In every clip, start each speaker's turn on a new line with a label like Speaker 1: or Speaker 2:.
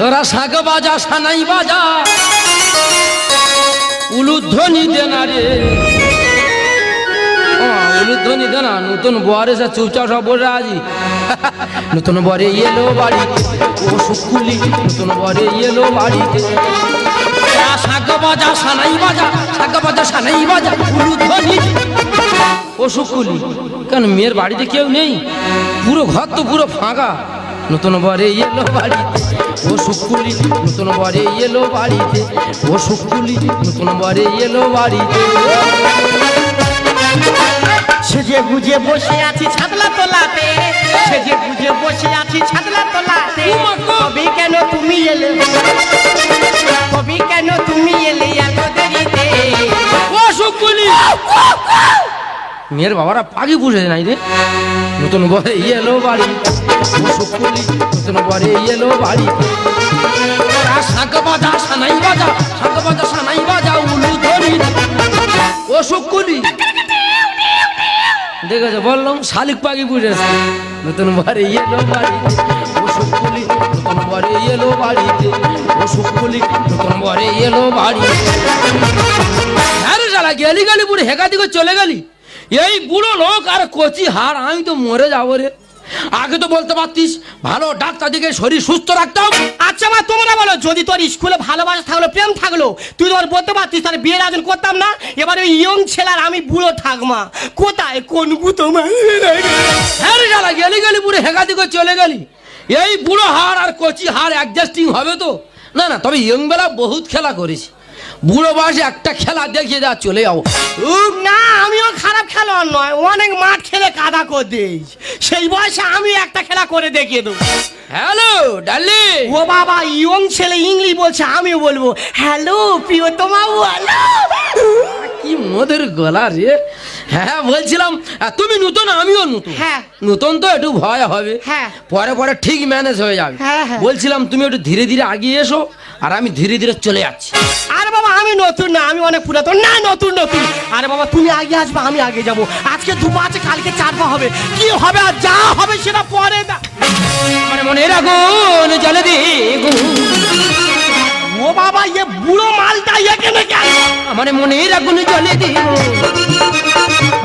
Speaker 1: তোরা শাক বাজা, সানাই বাজা। উলুধ্বনি দে না রে উলুধ্বনি দে না নতুন বর এসে চুপচাপ সব বলে আছি নতুন বরে এলো বাড়িতে ও সুকুলি নতুন বরে এলো বাড়িতে। শাক বাজা, সানাই বাজা, শাক বাজা, সানাই বাজা, উলুধ্বনি। ও সুকুলি কেন, মেয়ের বাড়িতে কেউ নেই? পুরো ঘর তো পুরো ফাঁকা। নতুন বরে এলো বাড়িতে ও সুকুলি নতুন বরে এলো বাড়িতে ও সুকুলি নতুন বরে এলো বাড়িতে।
Speaker 2: সেজে গুজে বসে আছি ছাতলা তলাতে সেজে গুজে বসে আছি ছাতলা তলাতে! কবি কেন তুমি এলে? কবি কেন তুমি এলে এত দেরিতে?
Speaker 1: ও সুকুলি মেয়ের বাবারা পাখি পুষেছে নাই রে। নতুন বরে এলো বাড়িতে ও নতুন বরে এলো ওরা শাঁখ বাজা, সানাই বাজা শাঁখ বাজা, সানাই বাজা, উলু ধরি ও সুকুলি। দেখেছে, বললাম শালিক পাখি পুষেছে নতুন বাড়ি এলো বাড়িতে ও সুকুলি নতুন বাড়ি এলো বাড়িতে। ও সুকুলি নতুন বাড়ি এলো বাড়িতে। আরে শালা গেলি গেলি পুরো হেকা দিকে চলে গেলি? এই বুড়ো লোক আর কচি হার আমি তো মরে যাব রে। আগে তো বলতে পারতিস ভালো ডাক্তার দিকে শরীর সুস্থ রাখতাম।
Speaker 2: আচ্ছা মা তোমরা বলো যদি তোর স্কুলে ভালোবাসা থাকল প্রেম থাকল তুই তোমার বলতে পারতিস তাহলে বিয়ের আয়োজন করতাম না? এবার ওই ইয়ং ছেলে আর আমি বুড়ো থাকমা কোথায়? কোন গুতো
Speaker 1: হ্যাঁ রে গেলি গেলি পুরো হেকা দিকে চলে গেলি। এই বুড়ো হার আর কচি হার অ্যাডজাস্টিং হবে তো? না না তবে ইয়ং বেলা বহুত খেলা করেছি। বুড়ো বয়সে একটা খেলা দেখিয়ে যা চলে যাব।
Speaker 2: না আমিও খারাপ খেলোয়াড় নয় অনেক মাঠ খেলে কাদা করে দিস। সেই বয়সে আমি একটা খেলা করে দেখিয়ে দেবো।
Speaker 1: Hello Daryl.
Speaker 2: ও বাবা ইয়ং ছেলে ইংলিশ বলছে আমিও বলব হ্যালো প্রিয়তমা হ্যালো।
Speaker 1: কি মধুর গলা রে। হ্যাঁ বলছিলাম আহ, তুমি নতুন আমিও নতুন।
Speaker 2: হ্যাঁ।
Speaker 1: নতুন তো একটু ভয় হবে।
Speaker 2: হ্যাঁ।
Speaker 1: পরে পরে ঠিক ম্যানেজ হয়ে যাবে।
Speaker 2: হ্যাঁ, হ্যাঁ।
Speaker 1: বলছিলাম তুমি একটু ধীরে ধীরে আগিয়ে এসো। আর আমি ধীরে ধীরে চলে যাচ্ছি।
Speaker 2: আরে বাবা আমি নতুন না আমি অনেক পুরাতন। না নতুন নতুন। আরে বাবা তুমি আগে আসবে আমি আগে যাব। আজকে দু আছে কালকে চার পা হবে। কি হবে আর যা হবে সেটা পরে না
Speaker 1: মানে মনে রাখুন জলে দিগুন
Speaker 2: ও বাবা ইয়ে বুড়ো মালটা এখানে কেন?
Speaker 1: আমার মনে রাখুন জলে দিগুন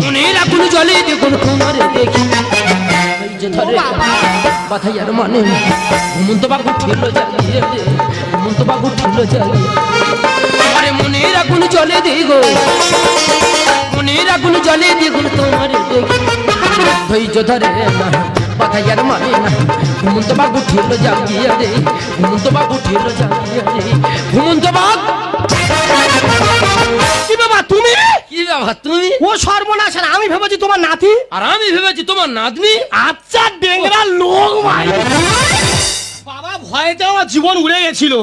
Speaker 1: মনে রাখুন জলে দিগুন তোমার দেখি। ধরে কথাই আর মানে। ঘুমন্ত বাবু ঠিল জ্বালিয়ে আরে রাখুন জলে দিগো রাখুন জলে দিগুন তোমার দেখি ধৈর্য ধরে না আর মানে না। ঘুমন্ত ঘুমন্ত ঘুমন্ত
Speaker 2: কি বাবা তুমি?
Speaker 1: কি বাবা তুমি?
Speaker 2: ও সর্বনাশ আর আমি ভেবেছি তোমার নাতি।
Speaker 1: আর আমি ভেবেছি তোমার নাতনি।
Speaker 2: আচ্ছা ডেংরা লোক ভাই। বাবা ভয়েতে আমার জীবন উড়ে গেছিল।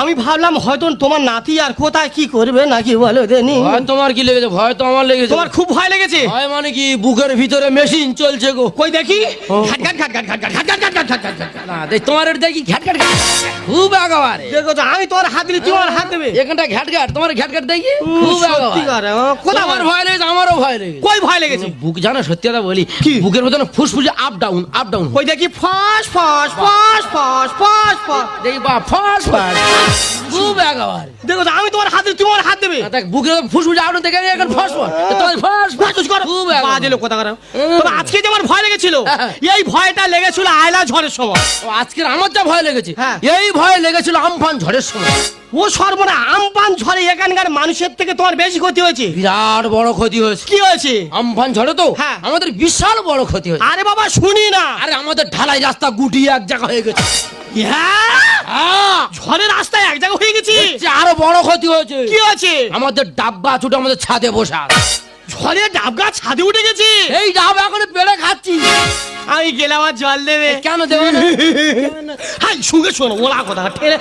Speaker 2: আমি ভাবলাম হয়তো তোমার নাতি আর কোথায় কি করবে নাকি বলো দেনি
Speaker 1: ভয় তোমার কি লেগেছে ভয় তো আমার লেগেছে
Speaker 2: তোমার খুব ভয় লেগেছে
Speaker 1: ভয় মানে কি বুকের ভিতরে মেশিন চলছে গো
Speaker 2: কই দেখি ঘাট ঘাট ঘাট ঘাট ঘাট ঘাট ঘাট ঘাট ঘাট ঘাট ঘাট ঘাট ঘাট।
Speaker 1: না দেখ তোমার এটা দেখি ঘ্যাট ঘ্যাট। খুব একেবারে
Speaker 2: দেখো তো আমি তোমার হাত দিলে তুমি আমার হাত দেবে
Speaker 1: এখানটা ঘ্যাট ঘ্যাট তোমার ঘ্যাট ঘ্যাট দেখি খুব
Speaker 2: ও, কোথায়
Speaker 1: তোমার
Speaker 2: ভয়?
Speaker 1: লেগেছে আমারও ভয় লেগেছে
Speaker 2: কই ভয় লেগেছে
Speaker 1: বুক জানো সত্যি কথা বলি
Speaker 2: কি?
Speaker 1: বুকের মতন ফুসফুসে আপ ডাউন আপ ডাউন
Speaker 2: কই দেখি ফস ফস ফস ফস ফস ফস
Speaker 1: দেখি বা ফাস ফাস। খুব একেবারে।
Speaker 2: দেখো আমি তোমার হাত দিলে তুমি আমার হাত দেবে।
Speaker 1: দেখ বুকে ফুসফুসে আপ দেখে এখন ফাস ফাস। তোমার ফাস ফাস।
Speaker 2: করো।
Speaker 1: খুব
Speaker 2: বাজে লোক কথা। তবে আজকে যে আমার ভয় লেগেছিল
Speaker 1: হ্যাঁ।
Speaker 2: এই ভয়টা লেগেছিল আয়লা ঝড়ের সময়।
Speaker 1: আমার যা ভয় লেগেছে
Speaker 2: হ্যাঁ।
Speaker 1: এই ভয় লেগেছিল আমফান ঝড়ের সময়।
Speaker 2: ও সর্বনা আমপান ঝড়ে এখানকার মানুষের থেকে তোমার বেশি ক্ষতি হয়েছে।
Speaker 1: বিরাট বড় ক্ষতি হয়েছে।
Speaker 2: কি হয়েছে?
Speaker 1: আমফান ঝড়ে তো?
Speaker 2: হ্যাঁ।
Speaker 1: আমাদের বিশাল বড় ক্ষতি হয়েছে।
Speaker 2: আরে বাবা শুনি না।
Speaker 1: আরে আমাদের ঢালাই রাস্তা গুটিয়ে এক জায়গা হয়ে গেছে।
Speaker 2: হ্যাঁ। ঝড়ের রাস্তায় এক জায়গা হয়ে গেছি?
Speaker 1: আরও বড় ক্ষতি হয়েছে।
Speaker 2: কি হয়েছে?
Speaker 1: আমাদের ডাব গাছ উঠে আমাদের ছাদে বসা
Speaker 2: ঝড়ে ডাব গাছ ছাদে উঠে গেছি?
Speaker 1: এই ডাব এখন পেড়ে খাচ্ছি।
Speaker 2: আমি গেলাম আর জল দেবে।
Speaker 1: কেন দেবে না?
Speaker 2: হাই সঙ্গে শোনো ওলা কথা ঠেলে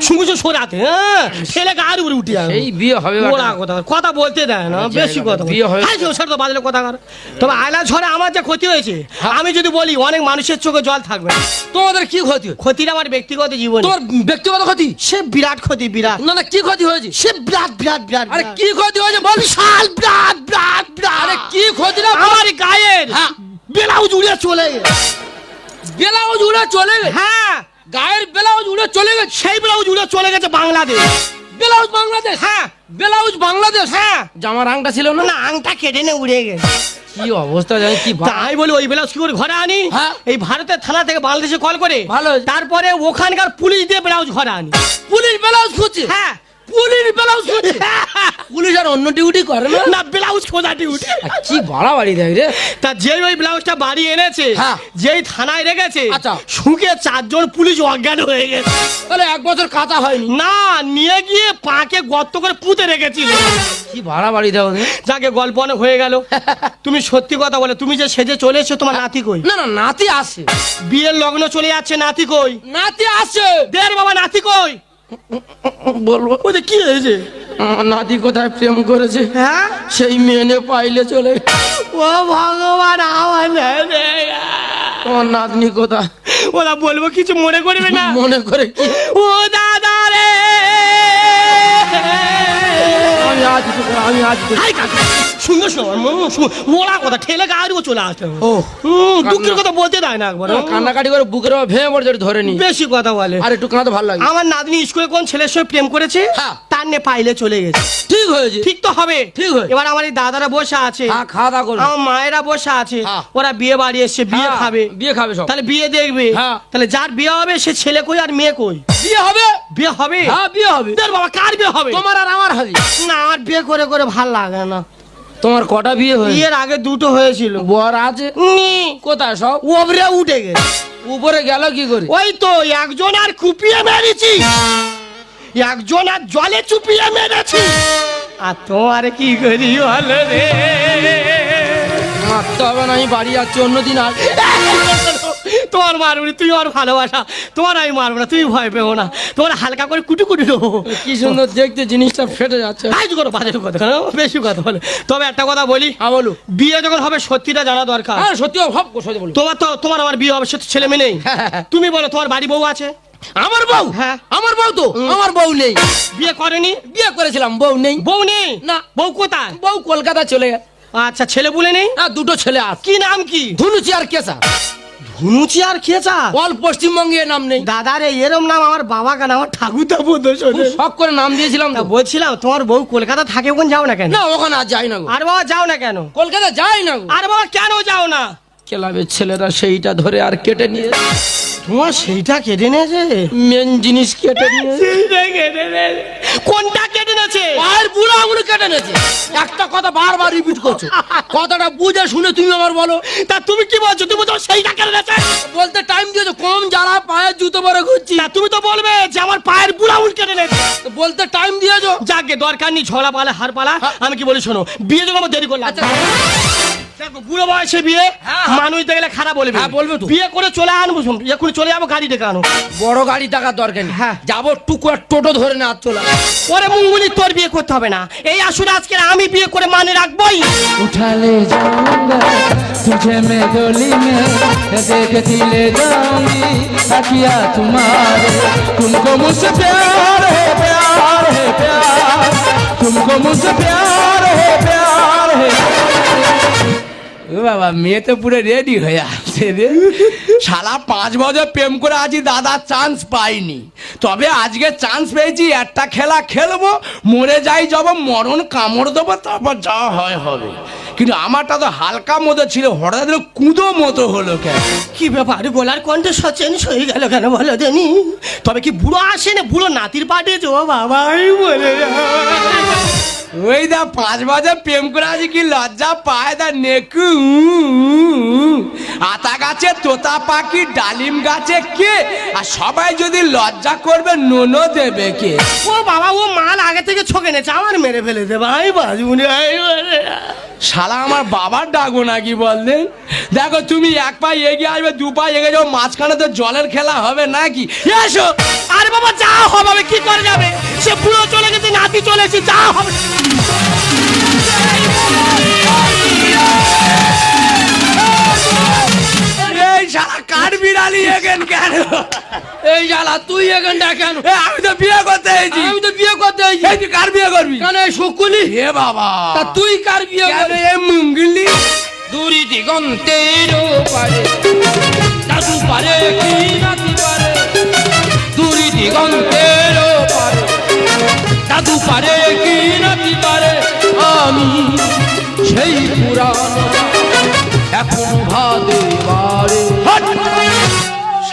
Speaker 2: শোনো সরাতে হ্যাঁ? ঠেলে গাড়ি উপরে উঠে যাবে।
Speaker 1: এই বিয়ে হবে
Speaker 2: ওরা কথা কথা বলতে দেয় না বেশি কথা
Speaker 1: বিয়ে হয়ে-
Speaker 2: হাই স্যার তো বাজলে কথা কর। তবে আয়লা ঝড়ে আমার যে ক্ষতি হয়েছে
Speaker 1: হ্যাঁ।
Speaker 2: আমি যদি বলি অনেক মানুষের চোখে জল থাকবে।
Speaker 1: তোমাদের কি ক্ষতি?
Speaker 2: ক্ষতিটা আমার ব্যক্তিগত জীবন।
Speaker 1: তোর ব্যক্তিগত ক্ষতি?
Speaker 2: সে বিরাট ক্ষতি বিরাট।
Speaker 1: না না কি ক্ষতি হয়েছে?
Speaker 2: সে বিরাট বিরাট বিরাট
Speaker 1: আরে কি ক্ষতি হয়েছে বল।
Speaker 2: বিশাল বিরাট বিরাট বিরাট।
Speaker 1: আরে কি ক্ষতি না
Speaker 2: আমার গায়ের
Speaker 1: হ্যাঁ।
Speaker 2: ব্লাউজ উড়ে চলে গেছে।
Speaker 1: ব্লাউজ উড়ে চলে গেছে?
Speaker 2: হ্যাঁ।
Speaker 1: গায়ের ব্লাউজ উড়ে চলে গেছে?
Speaker 2: সেই ব্লাউজ উড়ে চলে গেছে বাংলাদেশ।
Speaker 1: ব্লাউজ বাংলাদেশ?
Speaker 2: হ্যাঁ।
Speaker 1: ব্লাউজ বাংলাদেশ?
Speaker 2: হ্যাঁ।
Speaker 1: জামার আংটা ছিল না?
Speaker 2: না আংটা কেটে নে উড়ে গেছে।
Speaker 1: কি অবস্থা জানি কি
Speaker 2: তাই বলি ওই ব্লাউজ কি করে ঘরে আনি
Speaker 1: হ্যাঁ।
Speaker 2: এই ভারতের থানা থেকে বাংলাদেশে কল করে
Speaker 1: ভালো
Speaker 2: তারপরে ওখানকার পুলিশ দিয়ে ব্লাউজ ঘরে আনি।
Speaker 1: পুলিশ ব্লাউজ খুঁজছে?
Speaker 2: হ্যাঁ।
Speaker 1: পুলিশ ব্লাউজ পুলিশ আর অন্য ডিউটি করে না?
Speaker 2: না ব্লাউজ খোঁজা ডিউটি
Speaker 1: আর কি বাড়াবাড়ি দেখ রে?
Speaker 2: তা যেই ওই ব্লাউজটা বাড়ি এনেছে
Speaker 1: হ্যাঁ।
Speaker 2: যেই থানায় রেখেছে
Speaker 1: আচ্ছা।
Speaker 2: শুকে চারজন পুলিশ অজ্ঞান হয়ে গেছে।
Speaker 1: তাহলে এক বছর কাঁচা হয়নি?
Speaker 2: না নিয়ে গিয়ে পাকে গর্ত করে পুঁতে রেখেছিল।
Speaker 1: কি বাড়াবাড়ি দেও
Speaker 2: যাকে গল্প অনেক হয়ে গেল। তুমি সত্যি কথা বলে তুমি যে সেজে চলে এসছো তোমার নাতি কই?
Speaker 1: না না নাতি আসে।
Speaker 2: বিয়ের লগ্ন চলে যাচ্ছে নাতি কই?
Speaker 1: নাতি আসে।
Speaker 2: দের বাবা নাতি কই?
Speaker 1: বলব
Speaker 2: ওই কি হয়েছে?
Speaker 1: আমার নাতি কোথায় প্রেম করেছে?
Speaker 2: হ্যাঁ?
Speaker 1: সেই মেনে পাইলে চলে।
Speaker 2: ও ভগবান আমার
Speaker 1: তোমার নাতনি কোথায়?
Speaker 2: ওরা বলব কিছু মনে করবে না।
Speaker 1: মনে করে
Speaker 2: ও দাদা রে!
Speaker 1: আমি আজ আমি আজ তোকে-
Speaker 2: সুন্দর সুন্দর ওরা কথা ঠেলে গাড়িও চলে হবে।
Speaker 1: ও।
Speaker 2: দুঃখের কথা বলতে দেয় না একবার
Speaker 1: কান্নাকাটি করে বুকের ভেঙে একটু ধরে নি
Speaker 2: বেশি কথা বলে।
Speaker 1: আর একটু ভালো লাগে।
Speaker 2: আমার নাতনি স্কুলে কোন ছেলের সঙ্গে প্রেম করেছে?
Speaker 1: হ্যাঁ।
Speaker 2: তার নে পাইলে চলে গেছে।
Speaker 1: ঠিক হয়েছে।
Speaker 2: ঠিক তো হবে।
Speaker 1: ঠিক হয়েছে।
Speaker 2: এবার আমার এই দাদারা বসে আছে।
Speaker 1: হ্যাঁ খাওয়া দাওয়া করবে
Speaker 2: আমার মায়েরা বসে আছে।
Speaker 1: হ্যাঁ।
Speaker 2: ওরা বিয়ে বাড়ি এসছে বিয়ে খাবে।
Speaker 1: বিয়ে খাবে সব।
Speaker 2: তাহলে বিয়ে দেখবে।
Speaker 1: হ্যাঁ।
Speaker 2: তাহলে যার বিয়ে হবে সে ছেলে কই আর মেয়ে কই?
Speaker 1: বিয়ে হবে?
Speaker 2: বিয়ে হবে?
Speaker 1: হ্যাঁ বিয়ে হবে।
Speaker 2: তোর বাবা কার বিয়ে হবে?
Speaker 1: তোমার আর আমার হবে।
Speaker 2: না আমার বিয়ে করে করে ভালো লাগে না।
Speaker 1: তোমার কটা বিয়ে হয়েছে?
Speaker 2: বিয়ের আগে দুটো হয়েছিল।
Speaker 1: বর আছে? কোথায় সব?
Speaker 2: ওবরে উঠে গেছে।
Speaker 1: উপরে গেল কি করে?
Speaker 2: ওই তো একজন আর কুপিয়ে মেরেছি। একজন আর জলে চুপিয়ে মেরেছি। আর তোমার কি করি হলো রে?
Speaker 1: মারতে হবে না আমি বাড়ি যাচ্ছি অন্যদিন আর
Speaker 2: তোমার মারবো তুই আমার ভালোবাসা। তোমার আমি মারবো না তুমি ভয় পেও না। তোমার হালকা করে কুটু কুটু দেবো।
Speaker 1: কি সুন্দর দেখতে জিনিসটা ফেটে যাচ্ছে।
Speaker 2: আজ করো বাজের কথা বেশি কথা বলে। তবে একটা কথা বলি
Speaker 1: হ্যাঁ বলো।
Speaker 2: বিয়ে যখন হবে সত্যিটা জানা দরকার।
Speaker 1: হ্যাঁ সত্যি সব সত্যি বলো।
Speaker 2: তোমার তো তোমার আমার বিয়ে হবে সে তো ছেলে মেয়ে নেই। তুমি বলো তোমার বাড়ি বউ আছে?
Speaker 1: আমার বউ?
Speaker 2: হ্যাঁ।
Speaker 1: আমার বউ তো? আমার বউ নেই।
Speaker 2: বিয়ে করেনি?
Speaker 1: বিয়ে করেছিলাম বউ নেই।
Speaker 2: বউ নেই?
Speaker 1: না।
Speaker 2: বউ কোথায়?
Speaker 1: বউ কলকাতা চলে গেছে।
Speaker 2: আচ্ছা ছেলে বলে নেই?
Speaker 1: না দুটো ছেলে আছে।
Speaker 2: কি নাম কি?
Speaker 1: ধুনুচি আর কেসা
Speaker 2: ধুনুচি আর খেয়েছা
Speaker 1: অল পশ্চিমবঙ্গে নাম নেই।
Speaker 2: দাদা রে এরম নাম আমার বাবা কেন? আমার ঠাকুর দাবো
Speaker 1: খুব শখ করে নাম দিয়েছিলাম।
Speaker 2: বলছিলাম তোমার বউ কলকাতা থাকে ওখানে যাও না কেন?
Speaker 1: না ওখানে আর যাই না
Speaker 2: আর বাবা যাও না কেন?
Speaker 1: কলকাতা যাই না
Speaker 2: আর বাবা কেন যাও না?
Speaker 1: ক্লাবের ছেলেরা সেইটা ধরে আর কেটে নিয়ে
Speaker 2: তোমার সেইটা কেটে নিয়েছে?
Speaker 1: মেন জিনিস কেটে নিয়ে
Speaker 2: কেটে নিয়েছে কোনটা নিয়েছে
Speaker 1: আর বুড়ো আঙুলে কেটে নিয়েছে একটা কথা বারবার রিপিট করছ। কথাটা বুঝে শুনে তুমি আমার বলো
Speaker 2: তা তুমি কি বলছো? তুমি তো সেইটা কেটে নিয়েছে
Speaker 1: বলতে টাইম দিয়েছ কম যারা পায়ের জুতো পরে ঘুরছি।
Speaker 2: তুমি তো বলবে যে আমার পায়ের বুড়া উল কেটে নেছে
Speaker 1: বলতে টাইম দিয়েছ।
Speaker 2: যাকে দরকার নেই ঝড়া পালা হার পালা হ্যাঁ। আমি কি বলি শোনো বিয়ে যখন আমার দেরি করলাম।
Speaker 1: আচ্ছা।
Speaker 2: দেখো বুড়ো বয়সে বিয়ে
Speaker 1: হ্যাঁ, হ্যাঁ।
Speaker 2: মানুষ দেখলে খারাপ বলবে।
Speaker 1: হ্যাঁ বলবে তো।
Speaker 2: বিয়ে করে চলে আনব এখন চলে যাব গাড়ি ডেকে আনো।
Speaker 1: বড় গাড়ি দেখার দরকার নেই।
Speaker 2: হ্যাঁ।
Speaker 1: যাব টুকু আর টোটো ধরে না চলে
Speaker 2: পরে মুঙ্গুলি তোর বিয়ে করতে হবে না। এই আসলে আজকে আমি বিয়ে করে মানে রাখবোই।
Speaker 3: উঠালে জাউঙ্গা তুঝে মে গলি মে দেখে দিলে জাউঙ্গি আখিয়া तुम्हारे तुमको मुझसे प्यार है प्यार है प्यार तुमको मुझसे प्यार है प्यार है ও বাবা মেয়ে তো পুরো রেডি হয়ে আছে রে শালা পাঁচ বছর প্রেম করে আছি দাদা চান্স পাইনি তবে আজকে চান্স পেয়েছি একটা খেলা খেলবো মরে যাই যাব মরণ কামড় দেবো তারপর যা হয় হবে কিন্তু আমারটা তো হালকা মতো ছিল, হঠাৎ কুঁদো মতো হলো কেন?
Speaker 2: কি ব্যাপার? গলার কণ্ঠে সচেন হয়ে গেল কেন বলো দেনি তবে কি বুড়ো আসে না বুড়ো নাতির পাঠিয়েছে ও বাবাই বলে
Speaker 3: ওই দা পাঁচ বছর প্রেম করে আছি কি লজ্জা পায় দা নেকু। আতা গাছে তোতা পাখি ডালিম গাছে কে? আর সবাই যদি লজ্জা করবে নোনো দেবে কে?
Speaker 2: ও বাবা ও মাল আগে থেকে ছকে নেছে আমার মেরে ফেলে দেবে আই বাজুনি
Speaker 3: শালা আমার বাবার ডাকো নাকি বললেন দেখো তুমি এক পা এগিয়ে আসবে দু পা এগিয়ে যাব মাঝখানে তো জলের খেলা হবে নাকি? এসো!
Speaker 2: আরে বাবা যা হবে কি করে যাবে? সে বুড়ো চলে গেছে নাতি চলেছে যা হবে।
Speaker 3: এই শালা কাঠ বিড়ালি এগেন কেন?
Speaker 1: এই জ্বালা তুই এখানটা কেন?
Speaker 3: এ, আমি তো বিয়ে করতে এসেছি।
Speaker 1: আমি তো বিয়ে করতে এসেছি।
Speaker 3: এই তুই কার বিয়ে করবি?
Speaker 1: কেন এই শুকুলি?
Speaker 3: এ বাবা।
Speaker 1: তা তুই কার বিয়ে
Speaker 3: কেন
Speaker 1: করবি?
Speaker 3: এ মুঙ্গলি?
Speaker 1: দূরি দিগন্তের পারে। দাদু পারে কি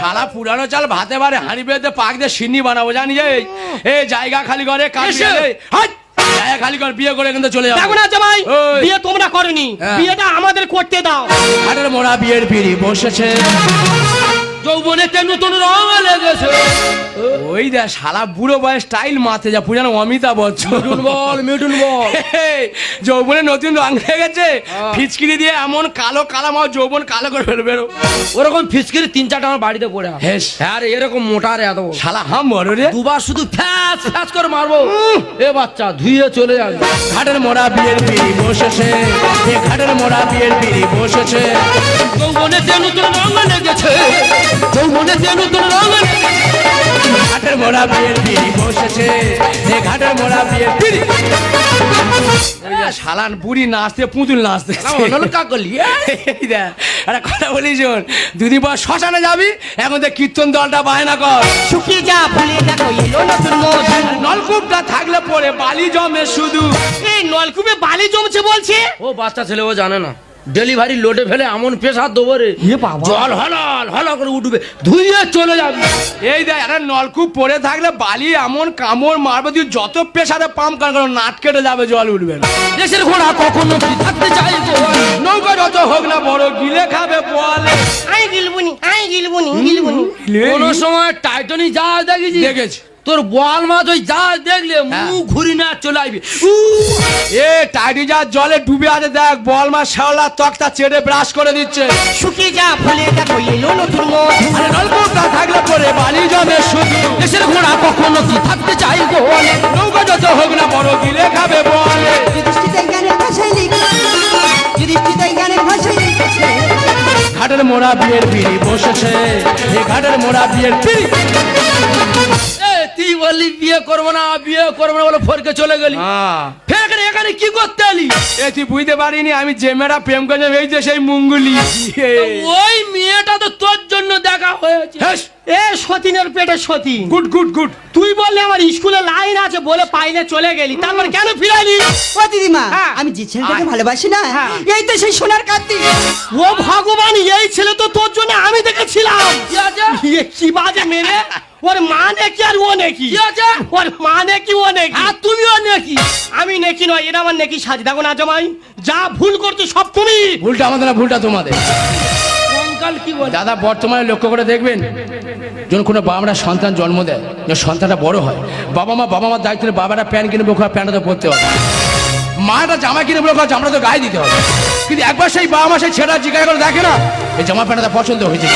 Speaker 3: শালা পুরানো চাল ভাতে বারে হাঁড়ি বেঁধে পাক দিয়ে সিন্নি বানাবো জানি যে এ জায়গা খালি করে কাজ জায়গা খালি করে বিয়ে করে কিন্তু চলে যাব।
Speaker 2: দেখো না জামাই বিয়ে তোমরা করনি
Speaker 3: হ্যাঁ।
Speaker 2: বিয়েটা আমাদের করতে দাও।
Speaker 3: হাটের মোড়া বিয়ের পিড়ি বসেছে।
Speaker 1: যৌবনেতে নতুন রং লেগেছে।
Speaker 3: ওই দেখ শালা বুড়ো বয়স স্টাইল মাতে যা পুরানো অমিতাভ বচ্চন।
Speaker 1: মিঠুন বল মিঠুন বল।
Speaker 3: যৌবনে নতুন রং হয়ে। গেছে ফিচকিরি দিয়ে এমন কালো কালা মাও যৌবন কালো করে ফেলবে রে।
Speaker 1: ওরকম ফিসকিরি তিন চারটা আমার বাড়িতে পড়ে
Speaker 3: হেস।
Speaker 1: হ্যাঁ এরকম মোটা রে এত বড়।
Speaker 3: শালা হাম বড় রে।
Speaker 1: দুবার শুধু ফ্যাস ফ্যাস করে মারবো। এ বাচ্চা ধুয়ে চলে যাবে।
Speaker 3: ঘাটের মোড়া বিয়ের পিড়ি বসেছে। এ ঘাটের মোড়া বিয়ের পিড়ি বসেছে।
Speaker 1: যৌবনেতে নতুন রং লেগেছে। যৌবনেতে নতুন রং
Speaker 3: ঘাটের মোড়া বিয়ের পিড়ি বসেছে। এ ঘাটের মোড়া বিয়ের পিড়ি শালান বুড়ি নাচতে পুতুল নাচতে। একটা কথা বলি শোন। দুদিন পর শ্মশানে যাবি এখন তো কীর্তন দলটা বায়না কর।
Speaker 2: শুকিয়ে যা ভুলে দেখো
Speaker 3: নলকূপটা থাকলে পরে বালি জমে শুধু।
Speaker 2: এই নলকূপে বালি জমছে বলছে?
Speaker 1: ও বাচ্চা ছেলে ও জানে না। ডেলিভারি লোডে ফেলে এমন প্রেসার দেবো রে জল হলাল হলা করে উঠবে ধুয়ে চলে যাবে।
Speaker 3: এই দেখ একটা নলকূপ পড়ে থাকলে বালি এমন কামড় মারবে তুই যত প্রেসারে পাম্প কর কারণ নাট কেটে যাবে জল উঠবে না।
Speaker 1: দেশের ঘোড়া কখনো থাকতে চাই
Speaker 3: নৌকা যত হোক না বড় গিলে খাবে বলে
Speaker 2: আই গিলবুনি আই গিলবুনি গিলবুনি।
Speaker 1: কোন সময় টাইটনি জাহাজ দেখেছি
Speaker 3: দেখেছি।
Speaker 1: তোর বল মাছ ওই জাহাজ দেখলে
Speaker 3: হ্যাঁ।
Speaker 1: মুখ ঘুরি না চলে আসবে।
Speaker 3: এ টাইটি যা জলে ডুবে আছে দেখ বল মা শ্যাওলা তক্তা চেড়ে ব্রাশ করে দিচ্ছে।
Speaker 2: শুকিয়ে যা দেখো এলো নতুন
Speaker 3: নলকূপটা থাকলে পরে বালি জমে শুধু।
Speaker 1: দেশের ঘোড়া কখনো কি থাকতে চাই গো?
Speaker 3: নৌকা যত হোক না বড় গিলে খাবে বলে? ঘাটের মোড়া বিয়ের পিড়ি বসেছে ঘাটের মোড়া বিয়ের পিড়ি
Speaker 1: বিয়ে করব না বিয়ে করব না বলে ফরকে চলে গেলি।
Speaker 3: হ্যাঁ।
Speaker 1: ফের এখানে এখানে কি করতে এলি?
Speaker 3: এ তুই বুঝতে পারিনি আমি যে মেয়েরা প্রেম করে এই যে সেই মুঙ্গুলি।
Speaker 1: ওই মেয়েটা তো তোর জন্য দেখা হয়েছে।
Speaker 2: এ সতীনের পেটে সতীন।
Speaker 3: Good good good.
Speaker 2: তুই বললে আমার স্কুলে লাইন আছে বলে পাইলে চলে গেলি তারপর কেন ফিরাইলি?
Speaker 4: ও দিদিমা
Speaker 2: হ্যাঁ।
Speaker 4: আমি যে ছেলেটাকে ভালোবাসি না
Speaker 2: হ্যাঁ।
Speaker 4: এই তো সেই সোনার কার্তিক
Speaker 2: ও ভগবান এই ছেলে তো তোর জন্য আমি দেখেছিলাম।
Speaker 1: কি
Speaker 2: বাজে মেরে ওর মা নাকি আর ও নাকি?
Speaker 1: কি আছে?
Speaker 2: ওর মা নাকি ও নাকি?
Speaker 1: আর তুমিও নাকি।
Speaker 2: আমি নাকি নয় এরা আমার নাকি সাজি দেখো না জামাই। যা ভুল করছ সব তুমি।
Speaker 3: ভুলটা আমাদের না ভুলটা তোমাদের।
Speaker 1: কঙ্কাল কি বলে?
Speaker 3: দাদা বর্তমানে লক্ষ্য করে দেখবেন যখন কোনো বাবা সন্তান জন্ম দেয় যখন সন্তানটা বড় হয় বাবা মা বাবা মার দায়িত্বে বাবারা প্যান্ট কিনে বোকা প্যান্টটা তো পরতে হবে মাটা জামা কিনে বোকা জামাটা তো গায়ে দিতে হবে। কিন্তু একবার সেই বাবা মা সেই ছেলেটা জিজ্ঞাসা করে দেখে না এই জামা প্যান্টটা পছন্দ হয়েছে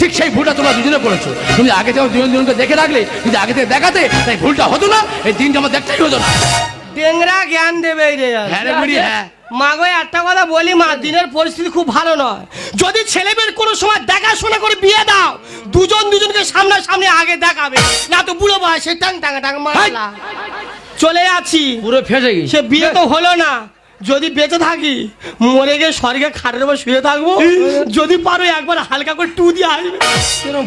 Speaker 3: ঠিক সেই ভুলটা তোমরা দুজনে করেছ। তুমি আগে থেকে দুজন দুজনকে দেখে রাখলে কিন্তু আগে থেকে দেখাতে তাই ভুলটা হতো না এই দিনটা আমার দেখতেই হতো না।
Speaker 2: ডেংরা জ্ঞান দেবে রে
Speaker 3: হ্যাঁ রে বুড়ি হ্যাঁ।
Speaker 2: মা গো একটা কথা বলি মা দিনের পরিস্থিতি খুব ভালো নয়। যদি ছেলেমেয়ের কোনো সময় দেখাশোনা করে বিয়ে দাও দুজন দুজনকে সামনে সামনে আগে দেখাবে। না তো বুড়ো বয়সে টাং টাং টাং মারলা। চলে যাচ্ছি
Speaker 1: পুরো ফেসে গেছি।
Speaker 2: সে বিয়ে তো হলো না। যদি বেঁচে থাকি মরে গিয়ে স্বর্গে খাটের উপর শুয়ে থাকব। যদি পারো একবার হালকা করে টু দিয়ে আসবে।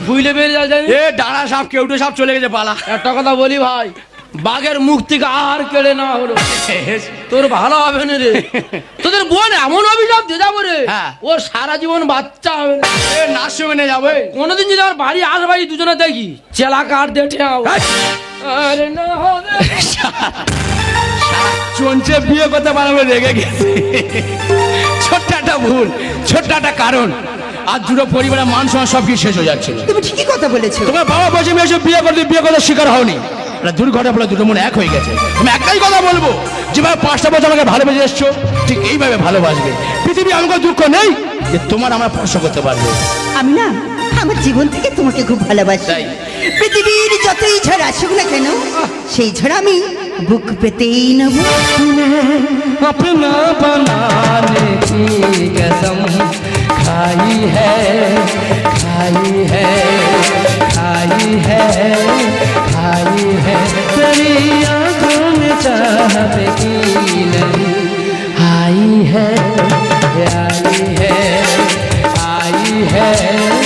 Speaker 1: ভুইলে বেরিয়ে যায় জানি
Speaker 3: এ ডাড়া সাপ কেউটে সাপ চলে গেছে পালা।
Speaker 1: একটা কথা বলি ভাই বাঘের মুখ থেকে আর কেড়ে না হলো। তোর ভালো হবে না রে। তোদের বোন এমন অভিশাপ দিয়ে যাব রে।
Speaker 3: হ্যাঁ।
Speaker 1: ও সারা জীবন বাচ্চা হবে না।
Speaker 3: নিয়ে যাবে।
Speaker 1: কোনোদিন যদি আমার বাড়ি আসবাই দুজনে দেখি চেলা কার দেখে আরে না হবে
Speaker 3: চঞ্চে বিয়ে করতে পারবে রেগে গেছে। ছোট্ট একটা ভুল ছোট্ট একটা কারণ। আর দুটো পরিবারের মান সম্মান সব কিছু শেষ হয়ে যাচ্ছিল
Speaker 4: তুমি ঠিকই কথা বলেছ।
Speaker 3: তোমার বাবা বসে মেয়ে এসে বিয়ে করতে বিয়ে করতে শিকার হওনি। না দুর্ঘটনা বলে দুটো মনে এক হয়ে গেছে। আমি একটাই কথা বলব যেভাবে পাঁচটা বছর আমাকে ভালোবেসে এসছো ঠিক এইভাবে ভালোবাসবে। পৃথিবী আমাকে দুঃখ নেই যে তোমার আমরা স্পর্শ করতে পারবে।
Speaker 4: আমি না আমার জীবন থেকে তোমাকে খুব ভালোবাসি। পৃথিবীর যতই ঝড় আসুক না কেন সেই ঝড় আমি বুক পেতেই নেব।
Speaker 5: আপনা বানানে কি কসম খাই খাই खाई है खाई है। तेरी आँखों में चाहत की नहीं आई है आई है आई है आई
Speaker 1: है।